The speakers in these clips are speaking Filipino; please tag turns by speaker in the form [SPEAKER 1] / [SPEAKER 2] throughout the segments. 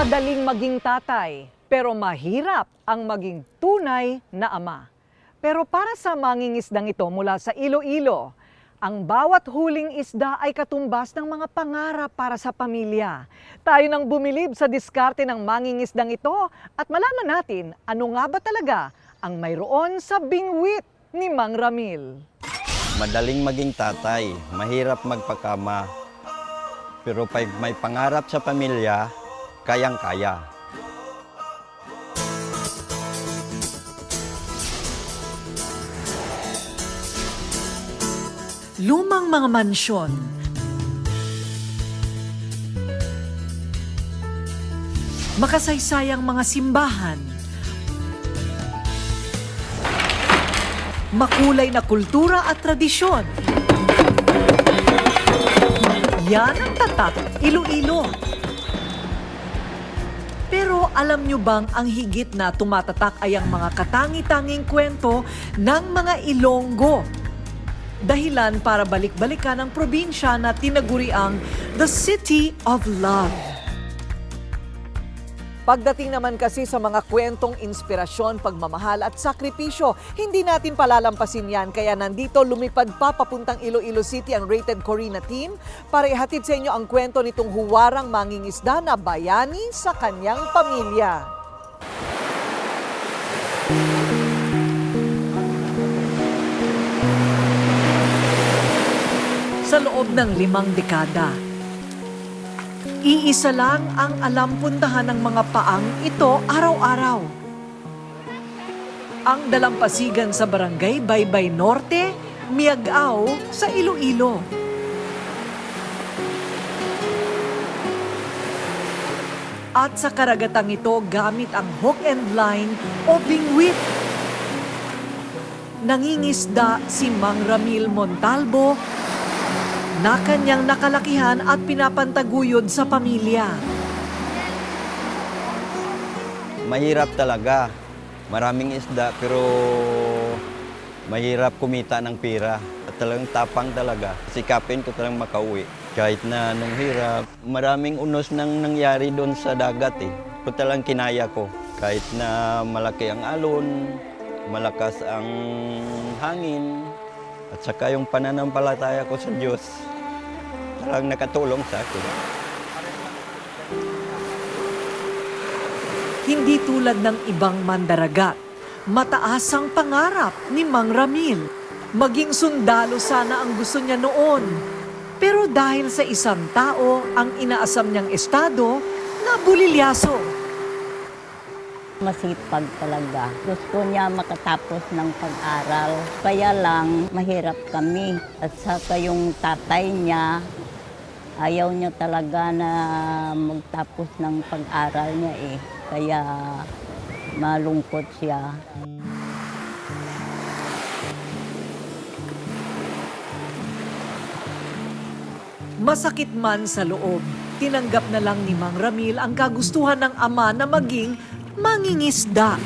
[SPEAKER 1] Madaling maging tatay, pero mahirap ang maging tunay na ama. Pero para sa mangingisdang ito mula sa Iloilo, ang bawat huling isda ay katumbas ng mga pangarap para sa pamilya. Tayo nang bumilib sa diskarte ng mangingisdang ito at malaman natin ano nga ba talaga ang mayroon sa bingwit ni Mang Ramil.
[SPEAKER 2] Madaling maging tatay, mahirap magpakama. Pero may pangarap sa pamilya, kayang-kaya.
[SPEAKER 1] Lumang mga mansyon, makasaysayang mga simbahan, makulay na kultura at tradisyon. Yan ang tatak Iloilo. Pero alam nyo bang ang higit na tumatatak ay ang mga katangi-tanging kwento ng mga Ilonggo dahilan para balik-balikan ang probinsya na tinaguri ang The City of Love. Pagdating naman kasi sa mga kwentong inspirasyon, pagmamahal at sakripisyo, hindi natin palalampasin yan. Kaya nandito lumipad pa papuntang Iloilo City ang Rated Corina team para ihatid sa inyo ang kwento nitong huwarang mangingisda na bayani sa kanyang pamilya. sa loob ng limang dekada. Iisa lang ang alam puntahan ng mga paang ito araw-araw. Ang dalampasigan sa barangay Baybay Norte, Miagao sa Iloilo. At sa karagatang ito gamit ang hook and line o bingwit nangingisda si Mang Ramil Montalbo na kanyang nakalakihan at pinapantaguyod sa pamilya.
[SPEAKER 2] Mahirap talaga. Maraming isda pero mahirap kumita ng pera. At talagang tapang talaga. Sikapin ko talagang makauwi. Kahit na nung hirap, maraming unos nang nangyari doon sa dagat eh. Pero talagang kinaya ko. Kahit na malaki ang alon, malakas ang hangin, at saka yung pananampalataya ko sa Diyos, talagang nakatulong sa akin.
[SPEAKER 1] Hindi tulad ng ibang mandaragat, mataas ang pangarap ni Mang Ramil. Maging sundalo sana ang gusto niya noon. Pero dahil sa isang tao ang inaasam niyang estado, nabulilyaso.
[SPEAKER 3] Masipag talaga. Gusto niya makatapos ng pag-aral. Kaya lang, mahirap kami. At saka yung tatay niya, ayaw niya talaga na magtapos ng pag-aral niya eh. Kaya malungkot siya.
[SPEAKER 1] Masakit man sa loob, tinanggap na lang ni Mang Ramil ang kagustuhan ng ama na maging mangingisda.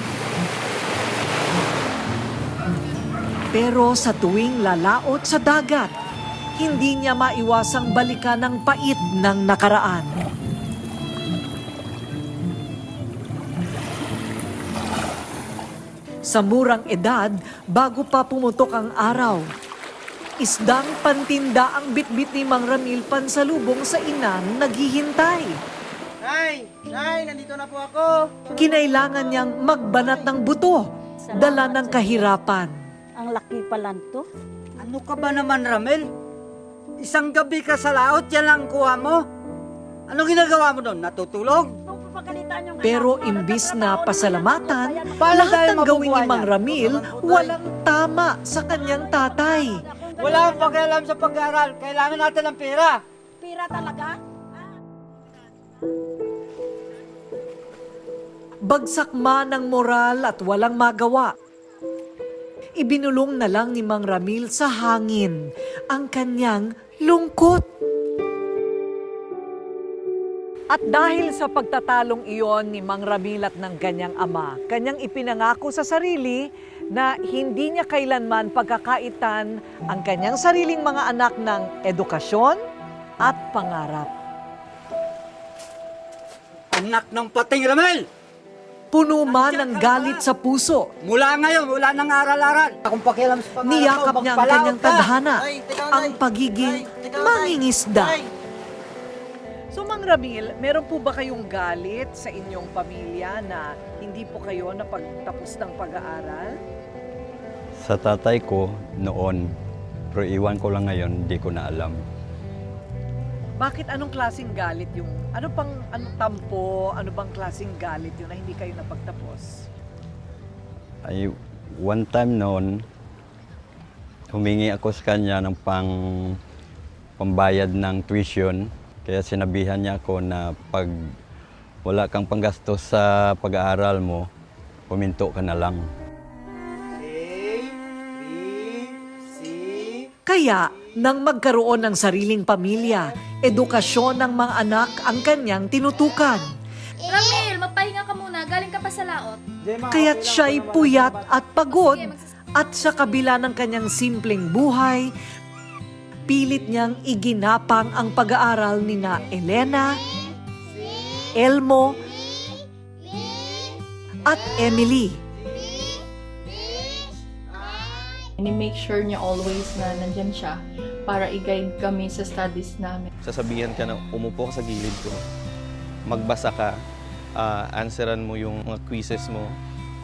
[SPEAKER 1] Pero sa tuwing lalaot sa dagat, hindi niya maiwasang balikan ang pait ng nakaraan. Sa murang edad, bago pa pumutok ang araw, isdang pantinda ang bitbit ni Mang Ramil pansalubong sa inan naghihintay.
[SPEAKER 4] Nay! Nay! Nandito na po ako!
[SPEAKER 1] Kinailangan niyang magbanat ng buto, dala ng kahirapan.
[SPEAKER 3] Ang laki pa lang to.
[SPEAKER 4] Ano ka ba naman, Ramel? Isang gabi ka sa laot, yan lang ang kuha mo? Ano ginagawa mo doon? Natutulog?
[SPEAKER 1] Pero imbis na pasalamatan, lahat ng gawin ni Mang? Ramil walang tama sa kanyang tatay.
[SPEAKER 4] Wala akong pakialam sa pag-aaral. Kailangan natin ng pera.
[SPEAKER 3] Pira talaga?
[SPEAKER 1] Bagsak man ng moral at walang magawa. Ibinulong na lang ni Mang Ramil sa hangin ang kanyang lungkot. At dahil sa pagtatalong iyon ni Mang Ramil at ng kanyang ama, kanyang ipinangako sa sarili na hindi niya kailanman pagkakaitan ang kanyang sariling mga anak ng edukasyon at pangarap.
[SPEAKER 4] Anak ng pating Ramel!
[SPEAKER 1] Puno man ng galit sa puso,
[SPEAKER 4] Mula ngayon, wala nang aral-aral. Akong pakialam sa pangalan
[SPEAKER 1] niyakap niya ang kanyang
[SPEAKER 4] ka.
[SPEAKER 1] tadhana, ang pagiging mangingisda. So Mang Ramil, meron po ba kayong galit sa inyong pamilya na hindi po kayo napagtapos ng pag-aaral?
[SPEAKER 2] Sa tatay ko noon, pero iwan ko lang ngayon, hindi ko na alam.
[SPEAKER 1] Bakit anong klaseng galit yung, ano pang, ano tampo, ano bang klaseng galit yun na hindi kayo napagtapos?
[SPEAKER 2] Ay, one time noon, humingi ako sa kanya ng pang pambayad ng tuition. Kaya sinabihan niya ako na pag wala kang panggastos sa pag-aaral mo, puminto ka na lang.
[SPEAKER 1] Kaya, nang magkaroon ng sariling pamilya, edukasyon ng mga anak ang kanyang tinutukan.
[SPEAKER 5] Ramil, magpahinga ka muna. Galing ka pa sa laot.
[SPEAKER 1] Kaya't siya'y puyat at pagod at sa kabila ng kanyang simpleng buhay, pilit niyang iginapang ang pag-aaral ni na Elena, Elmo, at Emily.
[SPEAKER 6] Ni-make sure niya always na nandyan siya para i-guide kami sa studies namin.
[SPEAKER 7] sasabihan ka na umupo ka sa gilid ko, magbasa ka, ah, answeran mo yung mga quizzes mo,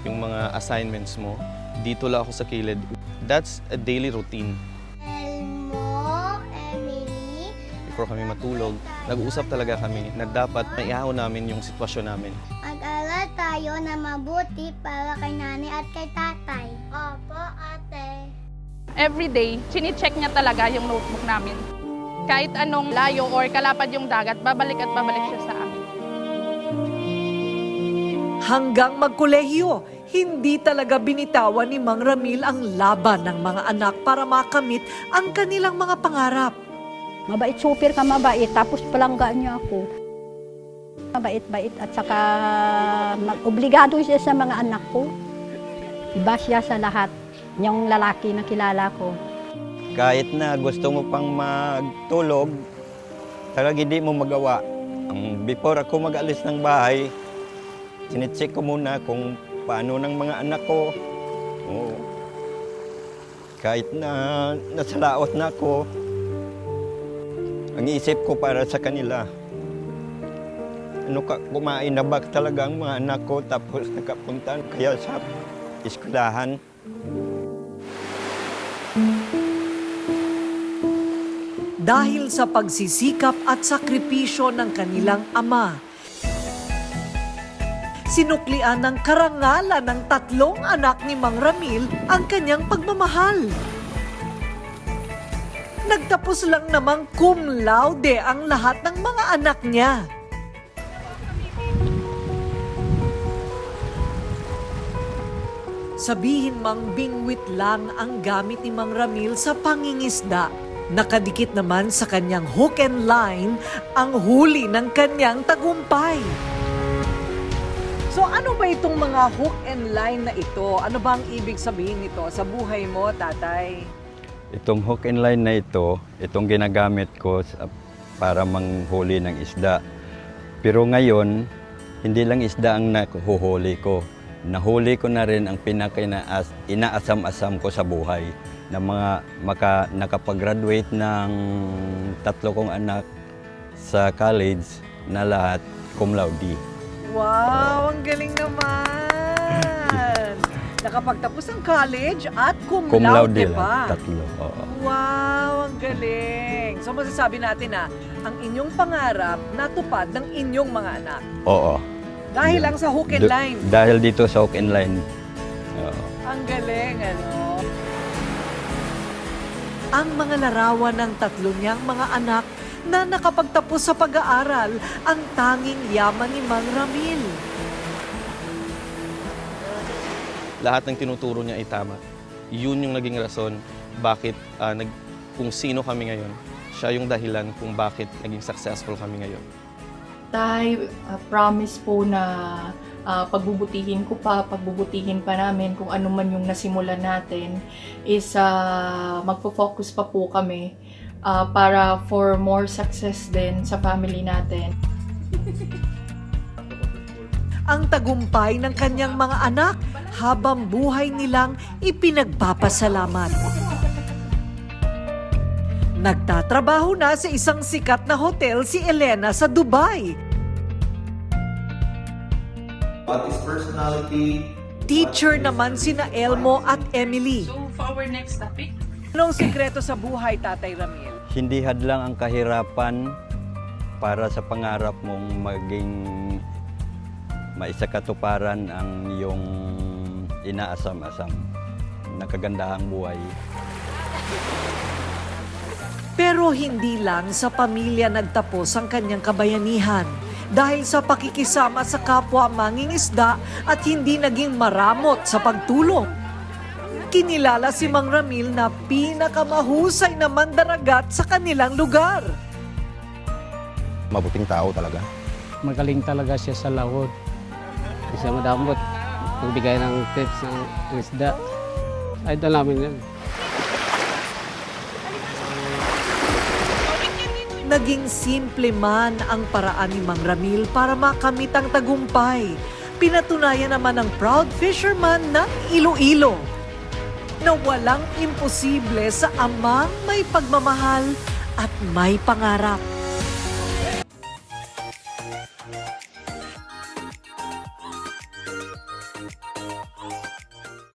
[SPEAKER 7] yung mga assignments mo, dito lang ako sa kilid. That's a daily routine.
[SPEAKER 8] Elmo, Emily,
[SPEAKER 7] Before kami matulog, nag-uusap talaga kami na dapat maihaw namin yung sitwasyon namin.
[SPEAKER 8] mag-aral tayo na mabuti para kay nanay at kay tatay. Opo.
[SPEAKER 9] Every day, chine-check niya talaga yung notebook namin. Kahit anong layo or kalapad yung dagat, babalik at babalik siya sa amin.
[SPEAKER 1] Hanggang magkolehiyo, hindi talaga binitawan ni Mang Ramil ang laban ng mga anak para makamit ang kanilang mga pangarap.
[SPEAKER 3] Mabait, super ka mabait, tapos palanggaan niya ako. Mabait-bait at saka obligado siya sa mga anak ko. Iba siya sa lahat, yung lalaki na kilala ko.
[SPEAKER 2] Kahit na gusto mo pang magtulog, talaga hindi mo magawa. Ang before ako mag-alis ng bahay, sinitcheck ko muna kung paano ng mga anak ko. Oo. Kahit na nasa laot na ako, ang isip ko para sa kanila. Ano ka, kumain na ba talaga ang mga anak ko tapos nakapunta kaya sa eskwelahan.
[SPEAKER 1] Dahil sa pagsisikap at sakripisyo ng kanilang ama, sinuklian ng karangalan ng tatlong anak ni Mang Ramil ang kanyang pagmamahal. Nagtapos lang namang cum laude ang lahat ng mga anak niya. Sabihin mang bingwit lang ang gamit ni Mang Ramil sa pangingisda. Nakadikit naman sa kanyang hook and line ang huli ng kanyang tagumpay. So ano ba itong mga hook and line na ito? Ano ba ang ibig sabihin nito sa buhay mo, tatay?
[SPEAKER 2] Itong hook and line na ito, itong ginagamit ko para manghuli ng isda. Pero ngayon, hindi lang isda ang nahuhuli ko. Nahuli ko na rin ang pinaka inaasam-asam ko sa buhay na mga maka, nakapag-graduate ng tatlo kong anak sa college na lahat cum laude.
[SPEAKER 1] Wow, ang galing naman! Nakapagtapos ng college at cum,
[SPEAKER 2] Cum
[SPEAKER 1] laude
[SPEAKER 2] laude
[SPEAKER 1] pa.
[SPEAKER 2] tatlo. oo.
[SPEAKER 1] Wow, ang galing! So masasabi natin na ang inyong pangarap natupad ng inyong mga anak.
[SPEAKER 2] Oo.
[SPEAKER 1] Dahil lang sa hook and line.
[SPEAKER 2] Dahil dito sa hook and line. Oo.
[SPEAKER 1] Ang galing, ano? Ang mga larawan ng tatlo niyang mga anak na nakapagtapos sa pag-aaral ang tanging yaman ni Mang Ramil.
[SPEAKER 7] Lahat ng tinuturo niya ay tama. Yun yung naging rason bakit ah, nag, kung sino kami ngayon. Siya yung dahilan kung bakit naging successful kami ngayon.
[SPEAKER 6] Tay, uh, promise po na uh, pagbubutihin ko pa, pagbubutihin pa namin kung ano man yung nasimulan natin is uh, magfo-focus pa po kami uh, para for more success din sa family natin.
[SPEAKER 1] ang tagumpay ng kanyang mga anak habang buhay nilang ipinagpapasalamat. Nagtatrabaho na sa isang sikat na hotel si Elena sa Dubai.
[SPEAKER 10] What is personality?
[SPEAKER 1] Teacher naman sina Elmo at Emily.
[SPEAKER 9] So, for our next topic,
[SPEAKER 1] Anong sikreto sa buhay, Tatay Ramil?
[SPEAKER 2] Hindi hadlang ang kahirapan para sa pangarap mong maging maisakatuparan ang iyong inaasam-asam na kagandahang buhay.
[SPEAKER 1] Pero hindi lang sa pamilya nagtapos ang kanyang kabayanihan dahil sa pakikisama sa kapwa mangingisda at hindi naging maramot sa pagtulong. Kinilala si Mang Ramil na pinakamahusay na mandaragat sa kanilang lugar.
[SPEAKER 10] Mabuting tao talaga.
[SPEAKER 11] magaling talaga siya sa laot. Isa madamot. Magbigay ng tips ng isda. Idol namin yan.
[SPEAKER 1] Naging simple man ang paraan ni Mang Ramil para makamit ang tagumpay. Pinatunayan naman ng proud fisherman ng Iloilo na walang imposible sa amang may pagmamahal at may pangarap.